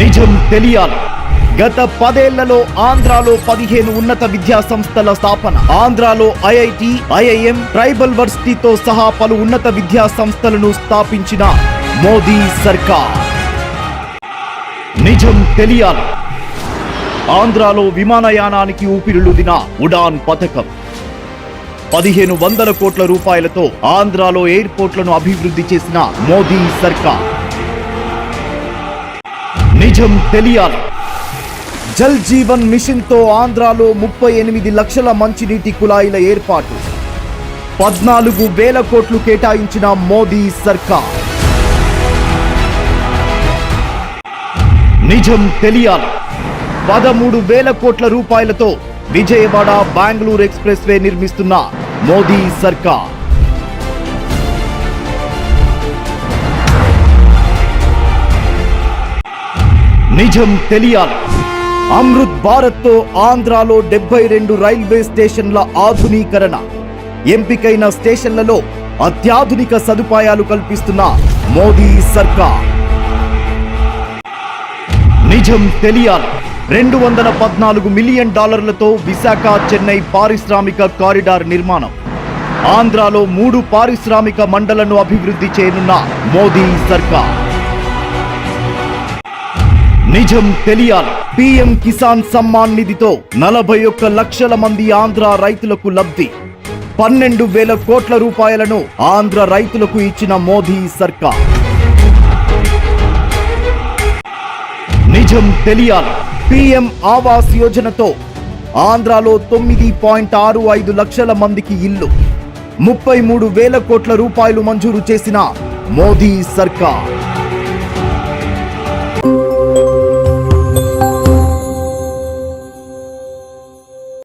నిజం తెలియాలి. గత పదేళ్ళలో ఆంధ్రాలో పదిహేను ఉన్నత విద్యా సంస్థల స్థాపన ఆంధ్రాలో ఐఐటి ఐఐఎం ట్రైబల్ వర్సిటీతో సహా పలు ఉన్నత విద్యా సంస్థలను స్థాపించిన మోదీ సర్కార్. నిజం తెలియాలి. ఆంధ్రాలో విమానయానానికి ఊపిరులుదిన ఉడాన్ పథకం. పదిహేను వందల కోట్ల రూపాయలతో ఆంధ్రాలో ఎయిర్పోర్ట్లను అభివృద్ధి చేసిన మోదీ సర్కార్. నిజం తెలియాలి. జల్ జీవన్ మిషన్తో ఆంధ్రాలో ముప్పై ఎనిమిది లక్షల మంచినీటి కుళాయిల ఏర్పాటు. పద్నాలుగు వేల కోట్లు కేటాయించిన మోదీ సర్కార్. నిజం తెలియాలి. పదమూడు వేల కోట్ల రూపాయలతో విజయవాడ బెంగళూరు ఎక్స్ప్రెస్ వే నిర్మిస్తున్న మోదీ సర్కార్. నిజం తెలియాలి. అమృత్ భారత్తో ఆంధ్రాలో డెబ్బై రెండు రైల్వే స్టేషన్ల ఆధునీకరణ. ఎంపికైన స్టేషన్లలో అత్యాధునిక సదుపాయాలు కల్పిస్తున్న మోదీ సర్కార్. నిజం తెలియాలి. రెండు వందల పద్నాలుగు మిలియన్ డాలర్లతో విశాఖ చెన్నై పారిశ్రామిక కారిడార్ నిర్మాణం. ఆంధ్రాలో మూడు పారిశ్రామిక మండలను అభివృద్ధి చేయనున్న మోదీ సర్కార్. నిజం తెలియాలి. పిఎం కిసాన్ సమ్మాన్ నిధితో నలభై ఒక్క లక్షల మంది ఆంధ్ర రైతులకు లబ్ధి. పన్నెండు వేల కోట్ల రూపాయలను ఆంధ్ర రైతులకు ఇచ్చిన మోదీ సర్కార్. నిజం తెలియాలి. పిఎం ఆవాస్ యోజనతో ఆంధ్రాలో తొమ్మిది పాయింట్ ఆరు ఐదు లక్షల మందికి ఇల్లు. ముప్పై మూడు వేల కోట్ల రూపాయలు మంజూరు చేసిన మోదీ సర్కార్.